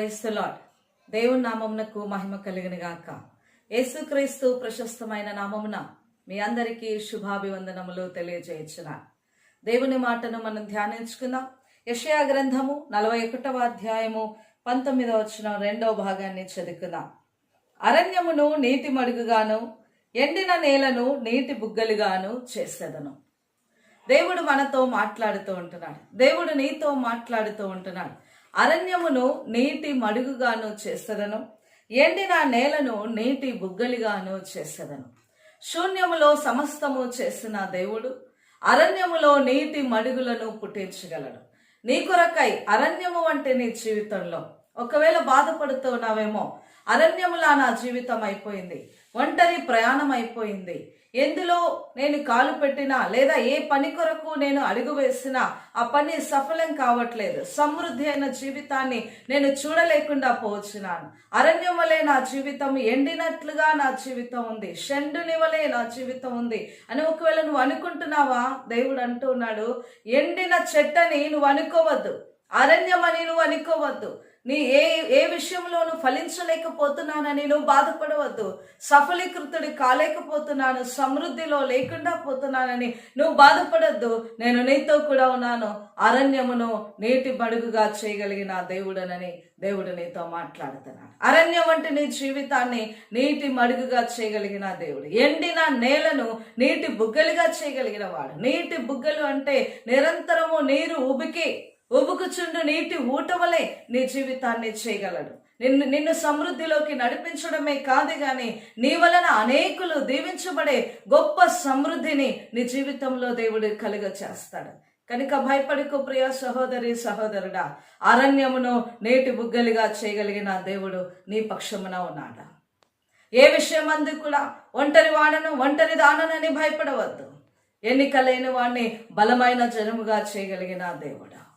క్రైస్తలాడ్ దేవుని నామమునకు మహిమ కలిగిన గాక. యేసుక్రీస్తు ప్రశస్తమైన నామమున మీ అందరికీ శుభాభివందనములు తెలియజేయించిన దేవుని మాటను మనం ధ్యానించుకుందాం. యషయా గ్రంథము నలభై ఒకటవ అధ్యాయము పంతొమ్మిదవ వచ్చిన రెండవ భాగాన్ని చదువుకుందాం. అరణ్యమును నీటి మడుగుగాను ఎండిన నేలను నీటి బుగ్గలుగాను చేసేదను. దేవుడు మనతో మాట్లాడుతూ ఉంటున్నాడు. దేవుడు నీతో మాట్లాడుతూ ఉంటున్నాడు. అరణ్యమును నీటి మడుగుగాను చేసేదను. ఎండిన నేలను నీటి బుగ్గలిగాను చేసేదను. శూన్యములో సమస్తము చేసిన దేవుడు అరణ్యములో నీటి మడుగులను పుట్టించగలడు. నీ కొరకై అరణ్యము అంటే నీ జీవితంలో ఒకవేళ బాధపడుతున్నావేమో అరణ్యములా నా జీవితం అయిపోయింది. ఒంటరి ప్రయాణం అయిపోయింది ఎందులో నేను కాలు పెట్టినా లేదా ఏ పని కొరకు నేను అడుగు వేసినా ఆ పని సఫలం కావట్లేదు. సమృద్ధి అయిన జీవితాన్ని నేను చూడలేకుండా పోచున్నాను. అరణ్యం వలె నా జీవితం ఎండినట్లుగా నా జీవితం ఉంది. షండుని వలె నా జీవితం ఉంది. అని ఒకవేళ నువ్వు అనుకుంటున్నావా? దేవుడు అంటున్నాడు ఎండిన చెట్టని నువ్వు అనుకోవద్దు. అరణ్యమని నువ్వు అనుకోవద్దు. నీ ఏ ఏ విషయంలోనూ ఫలించలేకపోతున్నానని నువ్వు బాధపడవద్దు. సఫలీకృతుడి కాలేకపోతున్నాను సమృద్ధిలో లేకుండా పోతున్నానని నువ్వు బాధపడద్దు. నేను నీతో కూడా ఉన్నాను. అరణ్యమును నీటి బడుగుగా చేయగలిగిన దేవుడనని దేవుడు నీతో మాట్లాడుతున్నాను అరణ్యం అంటే నీ జీవితాన్ని నీటి మడుగుగా చేయగలిగిన దేవుడు. ఎండిన నేలను నీటి బుగ్గలుగా చేయగలిగిన వాడు. నీటి బుగ్గలు అంటే నిరంతరము నీరు ఉబికి. ఉబుకుచుండు నీటి ఊటవలే నీ జీవితాన్ని చేయగలడు. నిన్ను నిన్ను సమృద్ధిలోకి నడిపించడమే కాదు కానీ నీ వలన అనేకులు దీవించబడే గొప్ప సమృద్ధిని నీ జీవితంలో దేవుడు కలుగ చేస్తాడు. కనుక భయపడకు ప్రియ సహోదరి సహోదరుడా. అరణ్యమును నేటి బుగ్గలిగా చేయగలిగిన దేవుడు నీ పక్షమున ఉన్నాడా? ఏ విషయం అందు కూడా ఒంటరి వాడను ఒంటరి దాననని భయపడవద్దు. ఎన్నికలైన వాడిని బలమైన జనముగా చేయగలిగిన దేవుడా.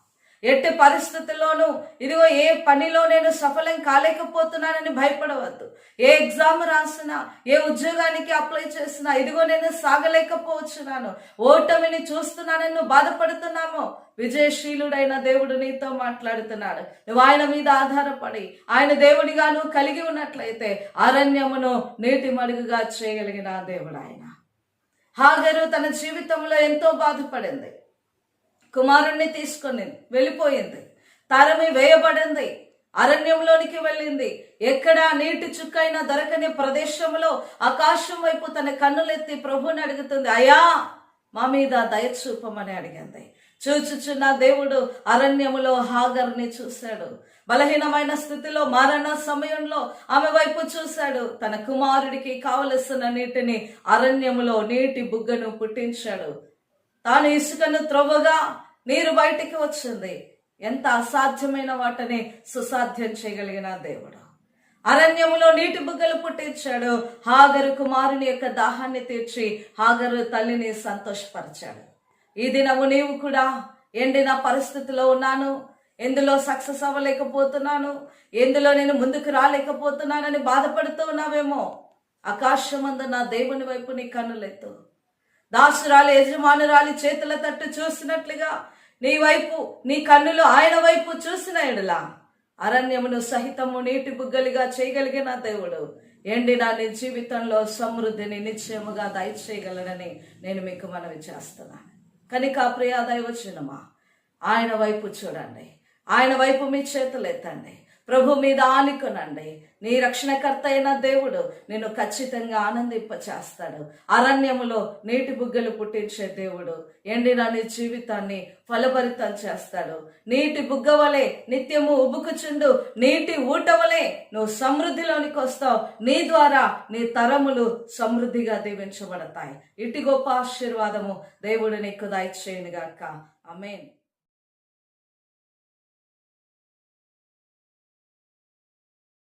ఎట్టి పరిస్థితుల్లోనూ ఇదిగో ఏ పనిలో నేను సఫలం కాలేకపోతున్నానని భయపడవద్దు. ఏ ఎగ్జామ్ రాసినా ఏ ఉద్యోగానికి అప్లై చేసినా ఇదిగో నేను సాగలేకపోవచ్చున్నాను. ఓటమిని చూస్తున్నానని నువ్వు బాధపడుతున్నామో? విజయశీలుడైన దేవుడు నీతో మాట్లాడుతున్నాడు. నువ్వు ఆయన మీద ఆధారపడి ఆయన దేవుడిగా నువ్వు కలిగి ఉన్నట్లయితే అరణ్యమును నీటి మడుగుగా చేయగలిగిన దేవుడు ఆయన. హాగరు తన జీవితంలో ఎంతో బాధపడింది. కుమారుణ్ణి తీసుకుని వెళ్ళిపోయింది. తరమి వేయబడింది. అరణ్యంలోనికి వెళ్ళింది. ఎక్కడ నీటి చుక్కైనా దొరకని ప్రదేశంలో ఆకాశం వైపు తన కన్నులెత్తి ప్రభుని అడుగుతుంది అయా మా మీద దయచూపమని అడిగింది. చూచుచున్న దేవుడు అరణ్యములో హాగర్ని చూశాడు. బలహీనమైన స్థితిలో మరణ సమయంలో ఆమె వైపు చూశాడు. తన కుమారుడికి కావలసిన నీటిని అరణ్యములో నీటి బుగ్గను పుట్టించాడు. తాను ఇసుకను త్రవ్వగా నీరు బయటికి వచ్చింది. ఎంత అసాధ్యమైన వాటిని సుసాధ్యం చేయగలిగిన దేవుడు. అరణ్యములో నీటి బుగ్గలు పుట్టించాడు. హాగరు కుమారుని యొక్క దాహాన్ని తీర్చి హాగరు తల్లిని సంతోషపరిచాడు. ఈ దినము నీవు కూడా ఎండిన పరిస్థితిలో ఉన్నాను. ఎందులో సక్సెస్ అవ్వలేకపోతున్నాను? ఎందులో నేను ముందుకు రాలేకపోతున్నానని బాధపడుతూ ఉన్నావేమో? ఆకాశమందు నా దేవుని వైపు నీ కన్నులెత్తు. దాసురాలి యజమానురాలి చేతుల తట్టు చూసినట్లుగా నీ వైపు నీ కన్నులు ఆయన వైపు చూసిన ఎడలా అరణ్యమును సహితము నీటి బుగ్గలిగా చేయగలిగిన దేవుడు. ఎండిన నీ జీవితంలో సమృద్ధిని నిశ్చయముగా దయచేయగలనని నేను మీకు మనవి చేస్తున్నాను కనుక ప్రియా వచ్చినమా ఆయన వైపు చూడండి. ఆయన వైపు మీ చేతులు ఎత్తండి ప్రభు మీద ఆనుకునండి. నీ రక్షణకర్త అయిన దేవుడు నిన్ను ఖచ్చితంగా ఆనందింప చేస్తాడు అరణ్యములో నీటి బుగ్గలు పుట్టించే దేవుడు ఎండిన నీ జీవితాన్ని ఫలభరితం చేస్తాడు. నీటి బుగ్గ వలె నిత్యము ఉబుకుచుండు నీటి ఊట వలె నువ్వు సమృద్ధిలోనికి వస్తావు. నీ ద్వారా నీ తరములు సమృద్ధిగా దీవించబడతాయి. ఇటు గొప్ప ఆశీర్వాదము దేవుడు నీకు దయచేయనుగాక. అమేన్